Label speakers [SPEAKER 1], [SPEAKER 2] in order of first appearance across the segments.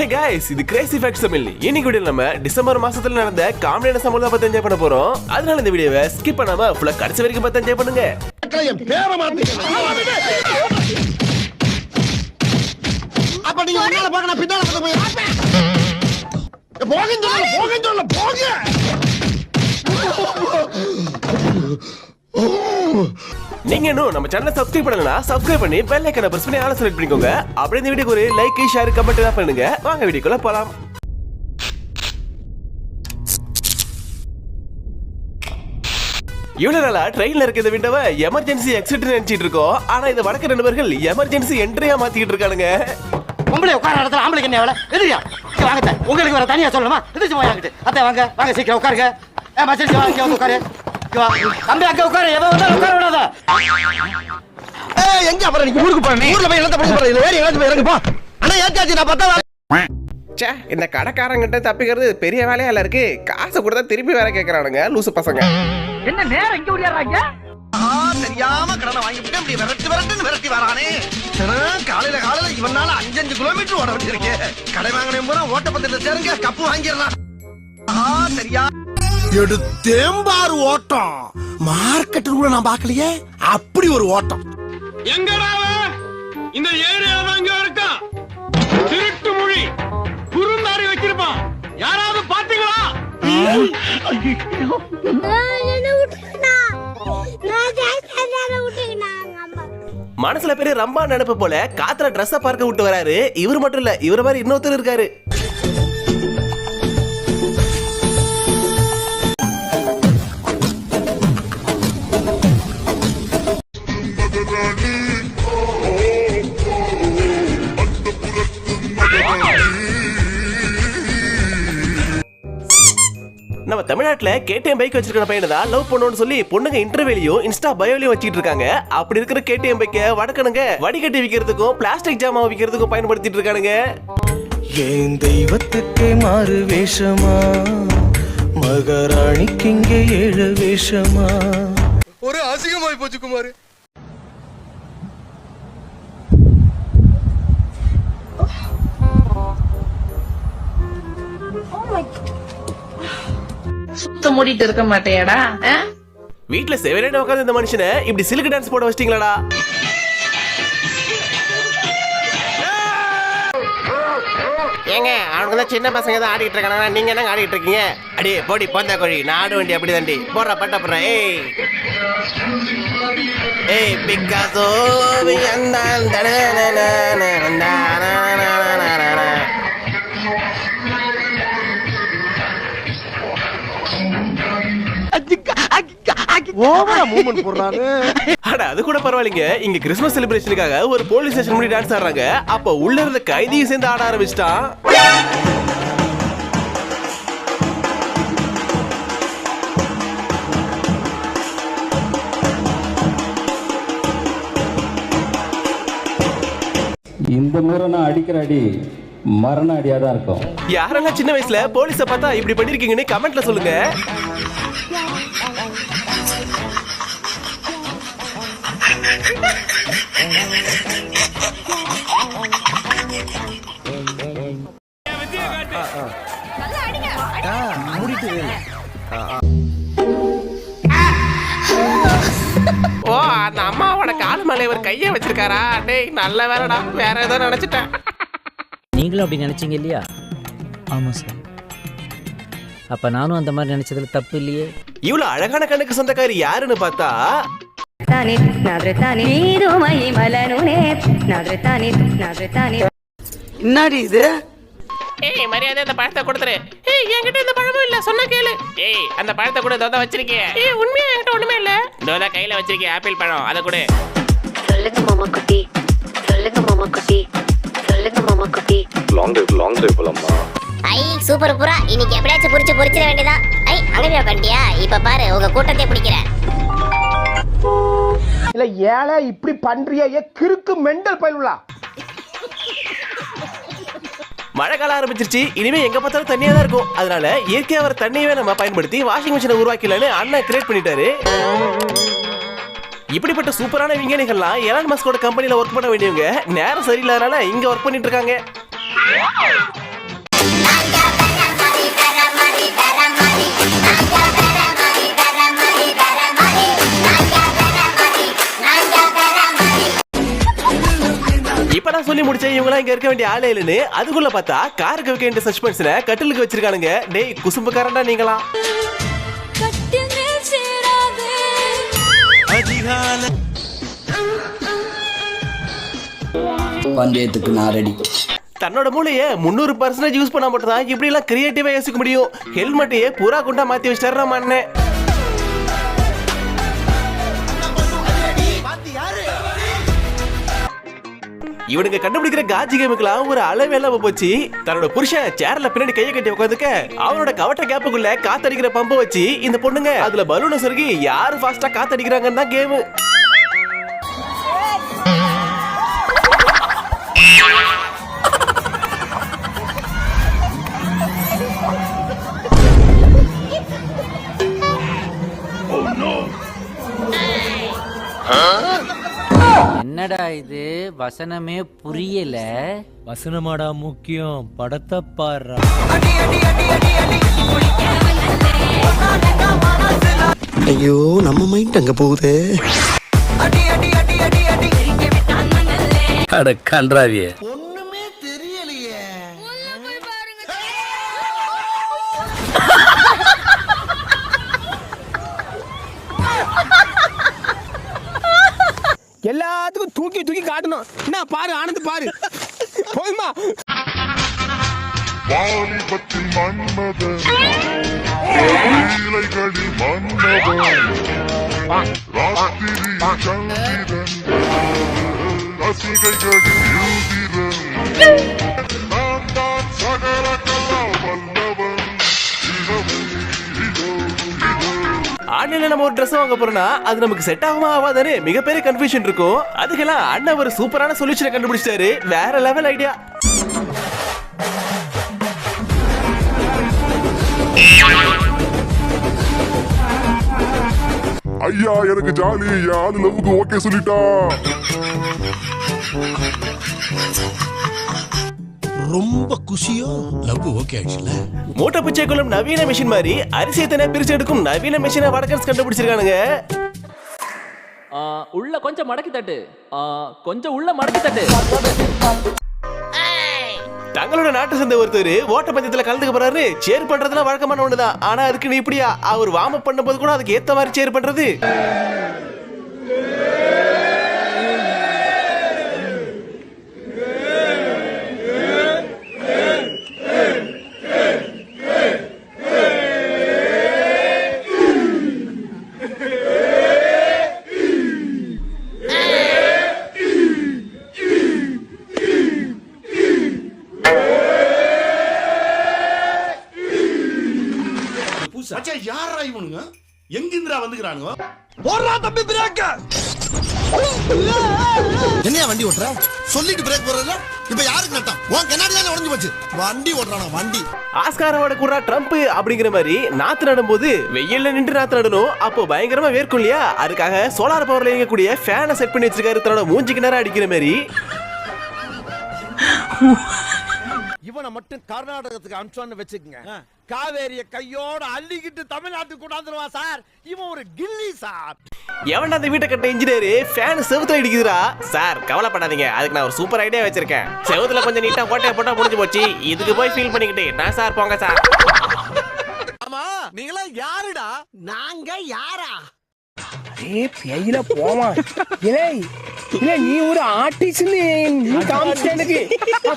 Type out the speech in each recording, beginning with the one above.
[SPEAKER 1] ஹே இது Crazy facts Tamil. இன்னைக்கு video நம்ம டிசம்பர் மாசத்துல நடந்த காமெடியான சம்பவம் பத்தி என்ஜாய் பண்ண போறோம். அதனால இந்த வீடியோவை ஸ்கிப் பண்ணாம ஃபுல்லா கடைசி வரைக்கும் பார்த்து என்ஜாய் பண்ணுங்க.
[SPEAKER 2] அப்ப நீங்க முன்னால போங்க நான் பின்னால போய் பார்ப்பேன். சொல்லல போகன்னு சொல்லல போங்க
[SPEAKER 1] நீங்க இன்னும் நம்ம சேனலை சப்ஸ்கிரைப் பண்ணலனா சப்ஸ்கிரைப் பண்ணி பெல் ஐக்கனை பிரஸ் பண்ணி ஆல செலக்ட் பண்ணிக்கோங்க. அப்படியே இந்த வீடியோக்கு ஒரு லைக் ஷேர் கமெண்ட் எல்லாம் பண்ணுங்க. வாங்க வீடியோக்குள்ள போலாம். இவ்வளவு நாளா ட்ரெயின்ல இருக்க இந்த விண்டோவை எமர்ஜென்சி எக்ஸிட் நினைச்சிட்டு இருக்கோம். ஆனா இது வடக்கு நண்பர்கள் எமர்ஜென்சி என்ட்ரியா மாத்திக்கிட்டு இருக்கானுங்க.
[SPEAKER 3] பொம்பளை உட்கார இடத்துல ஆம்பளைக்கு என்ன வேலை? எதிரியா வாங்க உங்களுக்கு வேற தனியா சொல்லணுமா? எதிர்த்து போய் வாங்கிட்டு. அத்தை வாங்க வாங்க சீக்கிரம் உட்காருங்க. ஏ வாங்க உட்காரு. தம்பி அங்க உட்காரு. எவன் வந்தாலும் உட்கார விடாத.
[SPEAKER 2] ஏய், எங்க அப்புறம் நீங்க ஊருக்கு ஊர்ல போய் என்னத்த பண்ண போறேன் இல்ல வேற எங்கேயாச்சும் போய் இறங்கு போ. அண்ணா ஏத்தாச்சு நான் பத்தா
[SPEAKER 1] ச்சே இந்த கடைக்காரங்கிட்ட தப்பிக்கிறது பெரிய வேலையா இல்ல இருக்கு? காசு கொடுத்தா திருப்பி வேற கேக்குறானுங்க லூசு பசங்க.
[SPEAKER 3] என்ன நேரம் இங்க ஓடியாடுறாங்க?
[SPEAKER 2] தெரியாம கடனை வாங்கிட்டு இப்படி விரட்டி விரட்டுன்னு விரட்டி வரானே. தினம் காலையில காலையில இவனால அஞ்சு அஞ்சு கிலோமீட்டர் ஓட வேண்டியிருக்கேன் கடை வாங்கினேன் பூரா ஓட்டப்பந்தல சேருங்க கப்பு வாங்கிடலாம். சரியா எடுத்தேம்பாரு ஓட்டம். மார்க்கெட்டு கூட நான் பார்க்கலையே? அப்படி ஒரு ஓட்டம்.
[SPEAKER 4] எங்கடா? இந்த ஏரியால இங்க இருக்கான். திருட்டு மொழி. குறுந்தாரி வச்சிருப்பான். யாராவது பாத்தீங்களா?
[SPEAKER 1] மனசுல பெரிய ரம்பா நினைப்பு போல காத்துல ட்ரெஸ்ஸ பார்க்க விட்டு வராரு. இவர் மட்டும் இல்ல இவர் மாதிரி இன்னொருத்தர் இருக்காரு. தமிழ்நாட்டுல கேடிஎம் பைக் வச்சிருக்கிற பையனை தான் லவ் பண்ணணும்னு சொல்லி பொண்ணுங்க இன்டர்வியூலையும் இன்ஸ்டா பயோலையும் வச்சிட்டு இருக்காங்க. அப்படி இருக்கிற கேடிஎம் பைக்கை வடக்கணுங்க. வடிகட்டி விற்கிறதுக்கும் பிளாஸ்டிக் ஜாமான் விற்கிறதுக்கும் பயன்படுத்திட்டு இருக்கானுங்க.
[SPEAKER 5] என் தெய்வத்துக்கே மாறு வேஷமா? மகாராணிக்கு இங்கே ஏழு வேஷமா?
[SPEAKER 2] ஒரு அசிங்கமாய் போச்சு குமார்.
[SPEAKER 6] சுத்த மூடிட்டு இருக்க மாட்டேயாடா ஆ?
[SPEAKER 1] வீட்டுல செவரேன உட்காந்து இந்த மனுஷனை இப்படி சிலுக்கு டான்ஸ் போட வச்சிட்டீங்களாடா? ஏங்க அவனுக்கு தான் சின்ன பசங்க தான் ஆடிட்டு இருக்காங்க நீங்க என்ன ஆடிட்டு இருக்கீங்க? அடி போடி போந்தா கோழி. நான் ஆடு வண்டி அப்படி தாண்டி. போடுற பட்ட போடுற. ஏய். ஏய் பிக்காசோ வியந்தான்
[SPEAKER 2] ஓவரா மூவ்மெண்ட் போடுறாரு
[SPEAKER 1] அட அது கூட பரவாயில்லைங்க. இங்க கிறிஸ்மஸ் செலிப்ரேஷனுக்காக ஒரு போலீஸ் ஸ்டேஷன் முன்னாடி டான்ஸ் ஆடுறாங்க. அப்ப உள்ள இருந்த கைதியும் சேர்ந்து ஆட ஆரம்பிச்சிட்டான்.
[SPEAKER 7] இந்த முறை நான் அடிக்கிற அடி மரண அடியாக தான் இருக்கும்.
[SPEAKER 1] யாரெல்லாம் சின்ன வயசுல போலீஸ பார்த்தா இப்படி பண்ணிருக்கீங்கன்னு கமெண்ட்ல சொல்லுங்க. ஓ அந்த அம்மாவோட கால் மேல இவர் கைய வச்சிருக்காரா? டேய் நல்ல வேலைடா. வேற ஏதோ நினைச்சிட்டேன்.
[SPEAKER 8] நீங்களும் அப்படி நினைச்சீங்க இல்லையா? ஆமாம் சார். அப்போ நானும் அந்த மாதிரி நினைச்சதுல தப்பு இல்லையே?
[SPEAKER 1] இவ்வளவு அழகான கண்ணுக்கு சொந்தக்காரி யாருன்னு பார்த்தா?
[SPEAKER 3] என்னடி இது?
[SPEAKER 1] ஏய் மரியாதை அந்த பழத்தை கொடுத்துரு. ஏய் என்கிட்ட இந்த பழமும் இல்ல. சொன்னா கேளு. ஏய் அந்த பழத்தை கூட தோதா வச்சிருக்கே. ஏய் உண்மையா என்கிட்ட ஒண்ணுமே இல்ல. தோதா கையில வச்சிருக்கே ஆப்பிள் பழம். அத கூட.
[SPEAKER 9] சொல்லுங்க மாமா குட்டி. சொல்லுங்க மாமா குட்டி. சொல்லுங்க மாமா குட்டி.
[SPEAKER 10] லாங் ட்ரைவ் லாங் ட்ரைவ் ஐ சூப்பர் புறா இன்னைக்கு எப்படியாச்சும் புரிச்சு புரிச்சிட வேண்டியதா? ஐ அங்க போய் உட்காந்துட்டியா இப்ப பாரு உங்க கூட்டத்தை பிடிக்கிறேன்
[SPEAKER 2] இல்ல ஏழை இப்படி பண்றிய ஏ கிறுக்கு மெண்டல் பயிலுலா?
[SPEAKER 1] மழை காலம் ஆரம்பிச்சிருச்சு. இனிமே எங்க பார்த்தாலும் தண்ணியா தான் இருக்கும். அதனால இயற்கையா வர தண்ணியவே நம்ம பயன்படுத்தி வாஷிங் மிஷினை உருவாக்கலான்னு அண்ணன் கிரியேட் பண்ணிட்டாரு. இப்படிப்பட்ட சூப்பரான விஞ்ஞானிகள்லாம் எலான் மஸ்கோட கம்பெனில ஒர்க் பண்ண வேண்டியவங்க நேரம் சரியில்லாதனால இங்க ஒர்க் பண்ணிட்டு இருக்காங்க. நான் சொல்லி முடிச்சேன் இவங்க இங்க இருக்க வேண்டிய ஆளே இல்லைன்னு அதுக்குள்ள பார்த்தா காருக்கு வைக்க வேண்டிய சஸ்பென்ஷனை கட்டிலுக்கு வச்சிருக்கானுங்க. டேய் குசும்புக்காரன்டா நீங்களா?
[SPEAKER 7] பந்தயத்துக்கு நான் ரெடி
[SPEAKER 1] தன்னோட மூளைய முந்நூறு பர்சன்டேஜ் யூஸ் பண்ணா மட்டும் தான் இப்படி எல்லாம் கிரியேட்டிவா யோசிக்க முடியும். ஹெல்மெட்டையே புறா குண்டா மாத்தி வச்சிட்டாரு நம்ம இவனுங்க கண்டுபிடிக்கிற காஜி கேமுக்கெல்லாம் ஒரு அளவே இல்லாம போச்சு. தன்னோட புருஷன் சேர்ல பின்னாடி கையை கட்டி உட்காந்துக்க அவனோட கவட்ட கேப்புக்குள்ள காத்தடிக்கிற பம்பை வச்சு இந்த பொண்ணுங்க அதுல பலூனை சொருகி யாரு ஃபாஸ்டா காத்தடிக்கிறாங்கன்னு தான் கேமு
[SPEAKER 8] என்னடா இது? வசனமே புரியல.
[SPEAKER 5] வசனமாடா முக்கியம். படத்தை பாடுறா.
[SPEAKER 2] ஐயோ நம்ம மைண்ட் அங்க போகுது.
[SPEAKER 5] அட கன்றாவிய.
[SPEAKER 4] தூக்கி தூக்கி காட்டணும். என்ன பாரு ஆனந்த் பாரு. போதுமா?
[SPEAKER 11] வாலிபத்தில் மன்மதன் லீலைகளில் ராத்திரி சந்திரன் ரசிகைகளில் நான் தான் சகல
[SPEAKER 1] ஆன்லைன்ல நம்ம ஒரு ட்ரெஸ் வாங்க போறோம்னா அது நமக்கு செட் ஆகுமா ஆகாதானே மிகப்பெரிய கன்ஃபியூஷன் இருக்கும். அதுக்கெல்லாம் அண்ணன் ஒரு சூப்பரான சொல்யூஷனை கண்டுபிடிச்சிட்டாரு. வேற லெவல் ஐடியா
[SPEAKER 11] ஐயா எனக்கு ஜாலி. யாரு லவ்வுக்கு ஓகே சொல்லிட்டா.
[SPEAKER 2] ரொம்ப குஷியோ? லவ் ஓகே ஆயிடுச்சுல?
[SPEAKER 1] மூட்டை பிச்சை கொள்ளும் நவீன மிஷின் மாதிரி அரிசியை தானே பிரிச்சு எடுக்கும் நவீன மிஷினை வடக்கன்ஸ் கண்டுபிடிச்சிருக்கானுங்க.
[SPEAKER 8] உள்ள கொஞ்சம் மடக்கி தட்டு. கொஞ்சம் உள்ள மடக்கி தட்டு.
[SPEAKER 1] தங்களோட நாட்டு சந்தை ஒருத்தர் ஓட்டப்பந்தயத்துல கலந்துக்க போறாரு. சேர் பண்றதுலாம் வழக்கமான ஒண்ணுதான். ஆனா அதுக்கு நீ இப்படியா? அவர் வார்ம் அப் பண்ணும்போது கூட அதுக்கு ஏத்த மாதிரி சேர் பண்றது.
[SPEAKER 2] யாரா இவனுங்க? எங்கிந்திரா வந்துக்கிறானுங்க? போடுறா தம்பி பிரேக்க என்னையா வண்டி ஓட்டுற? சொல்லிட்டு பிரேக் போடுறதுல? இப்ப யாருக்கு நட்டம்? உன் கண்ணாடி தானே உடஞ்சு போச்சு. வண்டி ஓட்டுறானா வண்டி.
[SPEAKER 1] ஆஸ்காரோட கூட ட்ரம்ப் அப்படிங்கிற மாதிரி நாத்து நடும்போது வெயில்ல நின்று நாத்து நடணும். அப்போ பயங்கரமா வேர்க்கும் இல்லையா? அதுக்காக சோலார் பவர்ல இயங்கக்கூடிய ஃபேனை செட் பண்ணி வச்சிருக்காரு. தன்னோட மூஞ்சிக்கு நேரம் அடிக்கிற மாதிரி.
[SPEAKER 4] இவனை மட்டும் கர்நாடகத்துக்கு அனுப்பிச்சோன்னு வச்சுக்கங்க. காவேரிய கையோட அள்ளிக்கிட்டு தமிழ்நாட்டுக்கு கொண்டாந்துருவான் சார். இவன் ஒரு கில்லி சார்.
[SPEAKER 1] எவன்டா அந்த வீட்டை கட்ட இன்ஜினியர் ஃபேன் செவுத்துல அடிக்குதுடா சார் கவலைப்படாதீங்க. அதுக்கு நான் ஒரு சூப்பர் ஐடியா வச்சிருக்கேன். செவுத்துல கொஞ்சம் நீட்டா கோட்டையை போட்டா முடிஞ்சு போச்சு. இதுக்கு போய் ஃபீல் பண்ணிக்கிட்டு நான் சார் போங்க சார்.
[SPEAKER 4] ஆமா நீங்களா யாருடா?
[SPEAKER 2] நாங்க யாரா?
[SPEAKER 4] ஏ பேயில போமா இல்ல நீ ஒரு ஆர்டிஸ்ட் நீ காமிச்சிட்ட எனக்கு.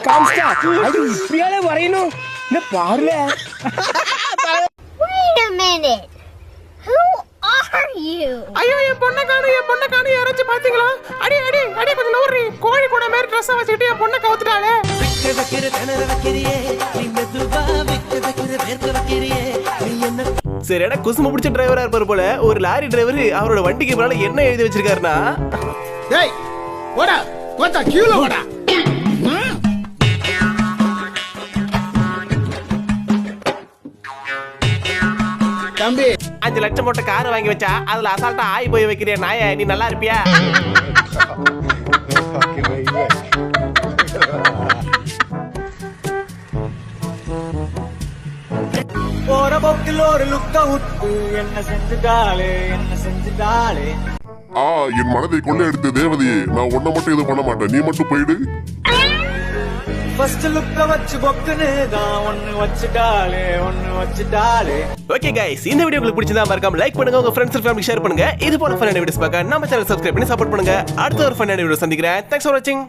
[SPEAKER 4] காமிச்சிட்டா. அது இப்படியால வரையணும். இல்ல பாருல
[SPEAKER 10] Wait a minute. Who are you?
[SPEAKER 6] ஐயோ என் பொண்ணை காணும் என் பொண்ணை காணும். யாராச்சும் பாத்தீங்களா அடி அடி அடி கொஞ்சம் நூறு கோழி கூட மாதிரி ட்ரெஸ் வச்சுக்கிட்டு என் பொண்ணை கவுத்துட்டாளே.
[SPEAKER 1] சரி ஏன்னா குசும பிடிச்ச டிரைவரா இருப்பாரு போல. ஒரு லாரி டிரைவர் அவரோட வண்டிக்கு மேல என்ன எழுதி வச்சிருக்காருன்னா?
[SPEAKER 4] டேய் ஓடா ஓடா கீழே ஓடா தம்பி.
[SPEAKER 1] அஞ்சு லட்சம் போட்டு கார் வாங்கி வச்சா அதுல அசால்ட்டா ஆய் போய் வைக்கிறிய நாய? நீ நல்லா இருப்பியா?
[SPEAKER 3] போற போக்கில் ஒரு லுக்க உப்பு என்ன செஞ்சுட்டாளே என்ன செஞ்சுட்டாளே.
[SPEAKER 11] ஆ என் மனதை கொள்ள எடுத்த தேவதையே நான் உன்னை மட்டும் எதுவும் பண்ண மாட்டேன். நீ மட்டும் போயிடு.
[SPEAKER 3] ஃபர்ஸ்ட் லுக்க வச்சு பொக்குன்னு தான் ஒன்னு வச்சுட்டாளே ஒன்னு வச்சுட்டாளே
[SPEAKER 1] ஓகே கைஸ் இந்த வீடியோ உங்களுக்கு பிடிச்சதா மறக்காம லைக் பண்ணுங்க உங்க ஃப்ரெண்ட்ஸ் அண்ட் ஃபேமிலி ஷேர் பண்ணுங்க. இது போல ஃபன்னான வீடியோஸ் பார்க்க நம்ம சேனல் சப்ஸ்கிரைப் பண்ணி சப்போர்ட் பண்ணுங்க. அடுத்த ஒரு ஃபன்னான வீடியோ சந்திக்கிறேன். தேங்க்ஸ் ஃபார் வாட்சிங்